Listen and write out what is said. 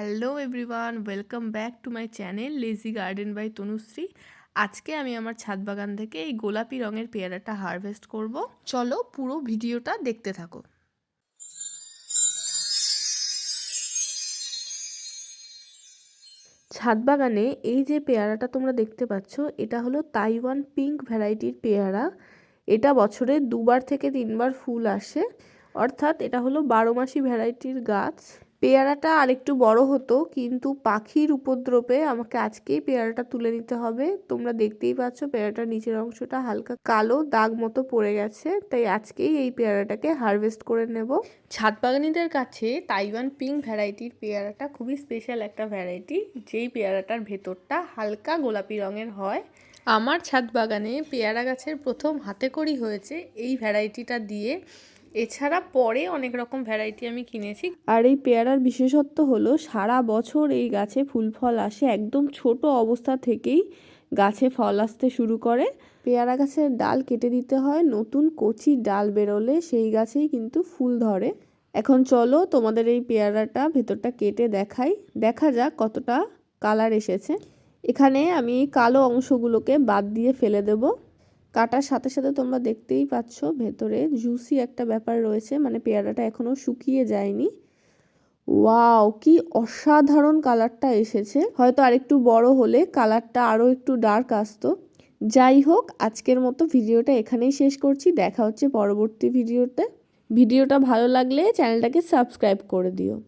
Hello everyone welcome back to my channel lazy garden by Tanushree আজকে আমি আমার ছাদ বাগান থেকে এই গোলাপি রঙের পেয়ারাটা হারভেস্ট করব। চলো পুরো ভিডিওটা দেখতে থাকো। ছাদ বাগানে এই যে পেয়ারাটা তোমরা দেখতে পাচ্ছ, এটা হলো তাইওয়ান পিঙ্ক ভ্যারাইটির পেয়ারা। এটা বছরে দুবার থেকে তিনবার ফুল আসে। অর্থাৎ এটা হলো বারো মাসি ভ্যারাইটির গাছ। পেয়ারাটা আরেকটু বড় হতো, কিন্তু পাখির উপদ্রবে আমাকে আজকেই পেয়ারাটা তুলে নিতে হবে। তোমরা দেখতেই পাচ্ছ পেয়ারাটার নিচের অংশটা হালকা কালো দাগ মতো পড়ে গেছে, তাই আজকেই এই পেয়ারাটাকে হারভেস্ট করে নেব। ছাদ বাগানিদের কাছে তাইওয়ান পিঙ্ক ভ্যারাইটির পেয়ারাটা খুবই স্পেশাল একটা ভ্যারাইটি, যেই পেয়ারাটার ভেতরটা হালকা গোলাপি রঙের হয়। আমার ছাদ বাগানে পেয়ারা গাছের প্রথম হাতে করি হয়েছে এই ভ্যারাইটিটা দিয়ে। এছাড়া পরে অনেক রকম ভ্যারাইটি আমি কিনেছি। আর এই পেয়ারার বিশেষত্ব হলো সারা বছর এই গাছে ফুল ফল আসে, একদম ছোট অবস্থা থেকেই গাছে ফল আসতে শুরু করে। পেয়ারা গাছের ডাল কেটে দিতে হয়, নতুন কচি ডাল বেরোলে সেই গাছেই কিন্তু ফুল ধরে। এখন চলো তোমাদের এই পেয়ারাটা ভেতরটা কেটে দেখাই, দেখা যাক কতটা কালার এসেছে। এখানে আমি কালো অংশগুলোকে বাদ দিয়ে ফেলে দেবো। কাটার সাথে সাথে তোমরা দেখতেই পাচ্ছ ভেতরে জুসি একটা ব্যাপার রয়েছে মানে পেয়ারাটা এখনও শুকিয়ে যায়নি। ওয়াও কি অসাধারণ কালারটা এসেছে। হয়তো আরেকটু বড় হলে কালারটা আরও একটু ডার্ক আসতো। যাই হোক, আজকের মতো ভিডিওটা এখানেই শেষ করছি। দেখা হচ্ছে পরবর্তী ভিডিওতে। ভিডিওটা ভালো লাগলে চ্যানেলটাকে সাবস্ক্রাইব করে দিও।